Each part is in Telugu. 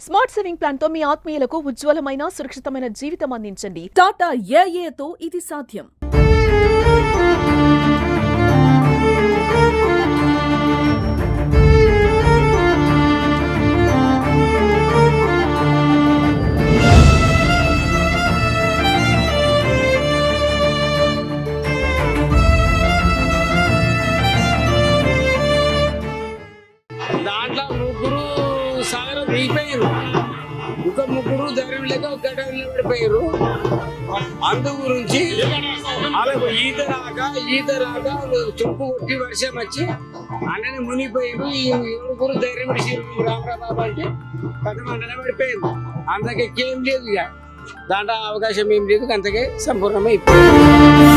స్మార్ట్ సేవింగ్ ప్లాన్తో మీ ఆత్మీయులకు ఉజ్వలమైన సురక్షితమైన జీవితం అందించండి. టాటా ఏఏతో ఇది సాధ్యం. దాంట్లో ముగ్గురు సాగరం ఒక ముగ్గురు ధైర్యం లేక ఒక పడిపోయారు. అందు గురించి వాళ్ళకు ఈత రాక ఈత రాక చుంపు కొట్టి వర్షం వచ్చి అన్నని మునిగిపోయారు ఈ ముగ్గురు ధైర్యం విడిచారు రామరా బాబు అంటే పెద్ద అన్ననే పడిపోయింది అంతకే ఏం లేదు ఇక. దాంట్లో అవకాశం ఏం లేదు అంతకే సంపూర్ణమైపోయింది.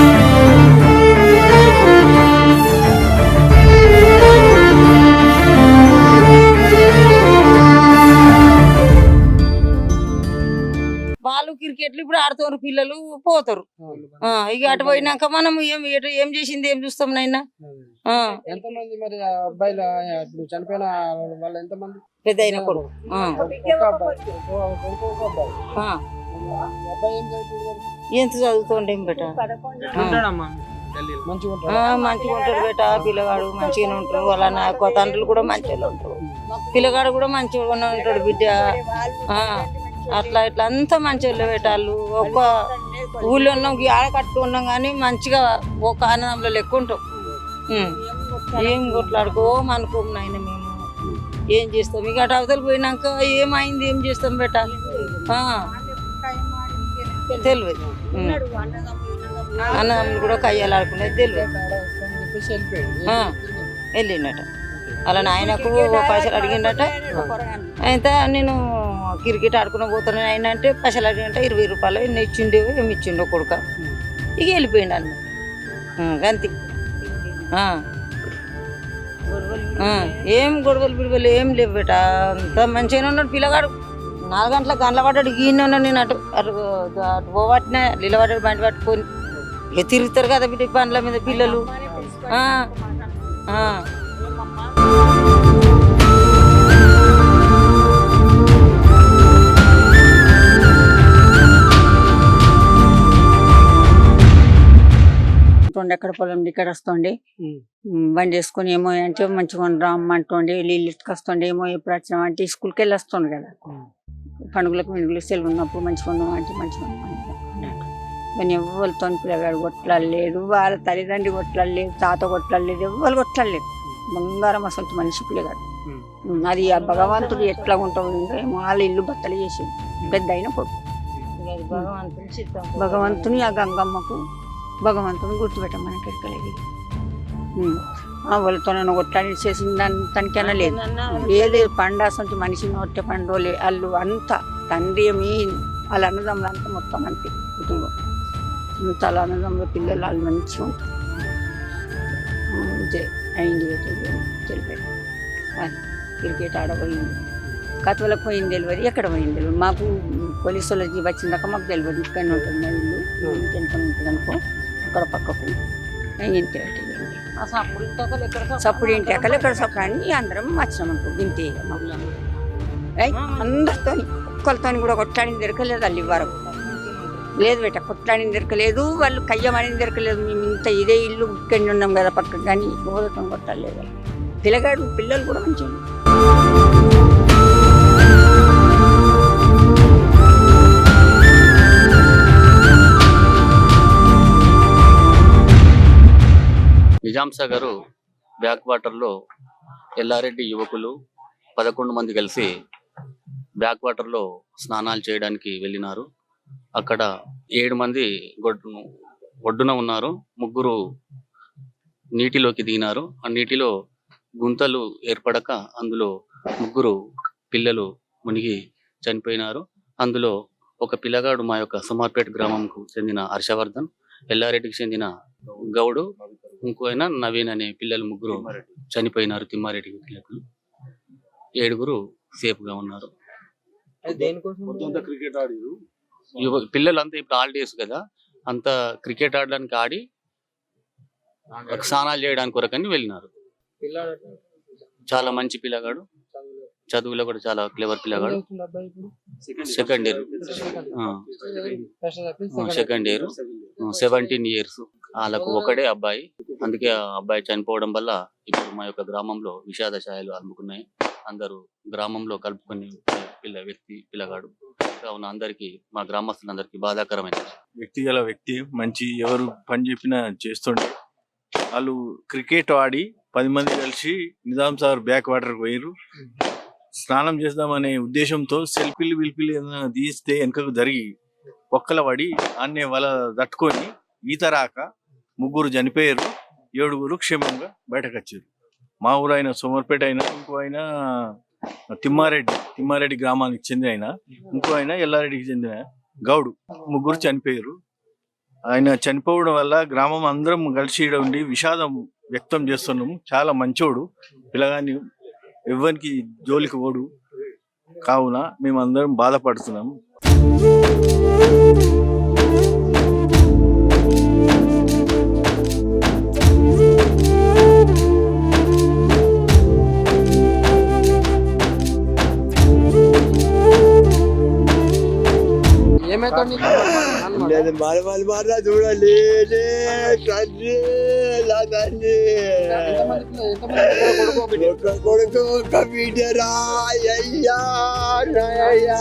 ఆడుతారు పిల్లలు పోతారు. ఆ, ఇక అటు పోయినాక మనం ఏం ఏం చేసింది ఏం చూస్తాం నాయన? ఎంతమంది మరి అబ్బాయిలు ఇప్పుడు చనిపోయిన వాళ్ళు ఎంతమంది? పెద్ద అయిన కొడుకు. ఎంత చదువుతుండేం బెట? మంచిగా ఉంటాడు. ఉంటాడు బేట పిల్లగాడు మంచిగానే ఉంటారు వాళ్ళ నాకు తండ్రులు కూడా మంచిగా ఉంటారు. పిల్లగాడు కూడా మంచిగా ఉంటాడు బిడ్డ. ఆ, అట్లా ఇట్లా అంతా మంచిగా పెట్టాలు ఒక్క ఊళ్ళో ఉన్నాం ఆడ కట్టు ఉన్నాం కానీ మంచిగా ఒక ఆనందంలో లెక్క ఉంటాం ఉం. ఏం కొట్లాడుకోం అనుకోం నాయన మేము. ఏం చేస్తాం? ఇక అటు అవతల పోయినాక ఏమైంది? ఏం చేస్తాం ఆ, తెలియదు. అన్నదమ్ములు కూడా కయ్యాలు ఆడుకునేది తెలియదు. వెళ్ళిండట. అలా నాయనకు పైసలు అడిగిండట. అయితే నేను క్రికెట్ ఆడుకునే పోతాను ఆయన అంటే పైసలు అడిగింటే ఇరవై రూపాయలు ఎన్ని ఇచ్చిండో ఏమి ఇచ్చిండో కొడుక. ఇక వెళ్ళిపోయిండు అన్న. గంతి. ఏం గొడవలు బిడవలు ఏం లేవు బేట. అంత మంచిగానే ఉన్నాడు పిల్లగాడు. నాలుగు గంటల గంటల పడ్డాడు గీనే ఉన్నాడు నేను అటు అటు అటు పోవట్టిన నిలబడ్డాడు బండి పట్టుకొని. ఇక తిరుగుతారు కదా బిడ్డ పండ్ల మీద పిల్లలు? ఉంటుండే ఎక్కడ పొలం ఇక్కడ వస్తుండే బండి వేసుకొని ఏమో అంటే మంచిగా రమ్మంటుండే నీళ్ళు ఎత్తుకొస్తుండే ఏమో ఎప్పుడు వచ్చినాం అంటే స్కూల్కి వెళ్ళి వస్తుండే కదా. పండుగలకు మినుగులు సెలవు ఉన్నప్పుడు మంచిగా ఉన్నాం అంటే మంచిగా. కానీ ఎవరితో పిల్లగాడు కొట్లాడలేదు వాళ్ళ తల్లిదండ్రి కొట్లాడలేదు తాత కొట్లాడలేదు ఎవరు కొట్లాడలేదు. బంగారం అసలు మనిషి పిల్లగాడు. అది ఆ భగవంతుడు ఎట్లా ఉంటుందో ఏమో వాళ్ళ ఇల్లు బట్టలు చేసింది. పెద్ద అయిన కొడుకు. భగవంతుని ఆ గంగమ్మకు భగవంతుని గుర్తుపెట్టమని వాళ్ళతో నన్ను కొట్లాడి చేసిన దాని తనకైనా లేదు. ఏది పండాసంటి మనిషిని ఒట్టే పండు వాళ్ళు అంతా తండ్రి మీ వాళ్ళ అన్నదమ్ములు అంతా మొత్తం అంతే కుటుంబం. అంత వాళ్ళ అన్నదమ్ముల పిల్లలు వాళ్ళు మంచిగా ఉంటారు. అయింది తెలిపాడు క్రికెట్ ఆడబోయింది. కథలకు పోయింది తెలియదు ఎక్కడ పోయింది తెలియదు. మాకు పోలీసు వాళ్ళకి వచ్చిందాక మాకు తెలియదు. ఇక్కడనే ఉంటుంది మా ఇల్లు. ఇంకెంత ఉంటుంది అనుకో అక్కడ పక్కకు. ఇంటి సప్పుడు ఇంటి అక్కడ ఎక్కడ సప్పుడు? అని అందరం వచ్చినాం అనుకో ఇంటి అందరితో ఒక్కరితో కూడా కొట్లాడిన దొరకలేదు వాళ్ళు ఇవ్వరు లేదు బేట కొట్లాడిన దొరకలేదు వాళ్ళు కయ్యమని దొరకలేదు. మేము ఇంత ఇదే ఇల్లు ఉన్నాం కదా పక్కకు కానీ ఊరతో కొట్టలేదు పిల్లగాడు పిల్లలు కూడా మంచిగా నిజాంసా గారు బ్యాక్ వాటర్లో ఎల్లారెడ్డి యువకులు పదకొండు మంది కలిసి బ్యాక్ వాటర్లో స్నానాలు చేయడానికి వెళ్ళినారు. అక్కడ ఏడు మంది ఒడ్డున ఉన్నారు. ముగ్గురు నీటిలోకి దిగినారు. ఆ నీటిలో గుంతలు ఏర్పడక అందులో ముగ్గురు పిల్లలు మునిగి చనిపోయినారు. అందులో ఒక పిల్లగాడు మా యొక్క సుమార్పేట గ్రామంకు చెందిన హర్షవర్ధన్ ఎల్లారెడ్డికి చెందిన గౌడు ఇంకో ఆయన నవీన్ అనే పిల్లలు ముగ్గురు చనిపోయినారు తిమ్మారెడ్డి పిల్లలు ఏడుగురు సేఫ్గా ఉన్నారు క్రికెట్ ఆడిరు. యువ పిల్లలు అంతా ఇప్పుడు హాలిడేస్ కదా అంత క్రికెట్ ఆడడానికి ఆడి స్నానాలు చేయడానికి కొరకని వెళ్ళినారు. చాలా మంచి పిల్లగాడు. చదువులో కూడా చాలా క్లెవర్ పిల్లగాడు. Second year second year seventeen years వాళ్ళకు ఒకడే అబ్బాయి. అందుకే ఆ అబ్బాయి చనిపోవడం వల్ల ఇప్పుడు మా యొక్క గ్రామంలో విషాద ఛాయలు అలుముకున్నాయి. అందరూ గ్రామంలో కలుపుకొని పిల్ల వ్యక్తి పిల్లగాడు కావున అందరికి మా గ్రామస్తులందరికీ బాధాకరమైన వ్యక్తి గల వ్యక్తి మంచి ఎవరు పని చెప్పినా చేస్తుండే. వాళ్ళు క్రికెట్ ఆడి పది మంది కలిసి నిజాం సాగర్ బ్యాక్ వాటర్ పోయారు స్నానం చేద్దామనే ఉద్దేశంతో సెల్ఫీలు విల్పీలు ఏదైనా తీస్తే వెనకకు జరిగి ఒక్కల పడి ఆన్నే వాళ్ళ తట్టుకొని ఈత రాక ముగ్గురు చనిపోయారు. ఏడుగురు క్షేమంగా బయటకు వచ్చారు మా ఊరు ఆయన సోమర్పేట అయినా ఇంకో ఆయన తిమ్మారెడ్డి తిమ్మారెడ్డి గ్రామానికి చెందిన ఆయన ఇంకో ఆయన ఎల్లారెడ్డికి చెందిన గౌడు ముగ్గురు చనిపోయారు. ఆయన చనిపోవడం వల్ల గ్రామం అందరం కలిసి ఈడ ఉండి విషాదం వ్యక్తం చేస్తున్నాము. చాలా మంచోడు పిల్లగాని ఎవ్వరికి జోలికి ఓడు కావున మేమందరం బాధపడుతున్నాము. నేను మన మన మాట చూడాలి లే, తండ్రి నా తండ్రి. ఒక్క కొడుకు ఒక్క బిడ్డరా. అయ్యా అయ్యా.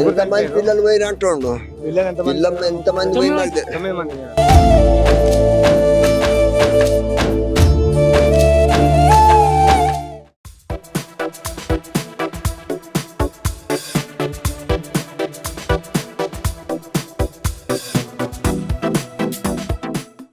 ఎంతమంది పిల్లలు పోయినట్టుండు పిల్లలు ఎంతమంది? పోయినట్టు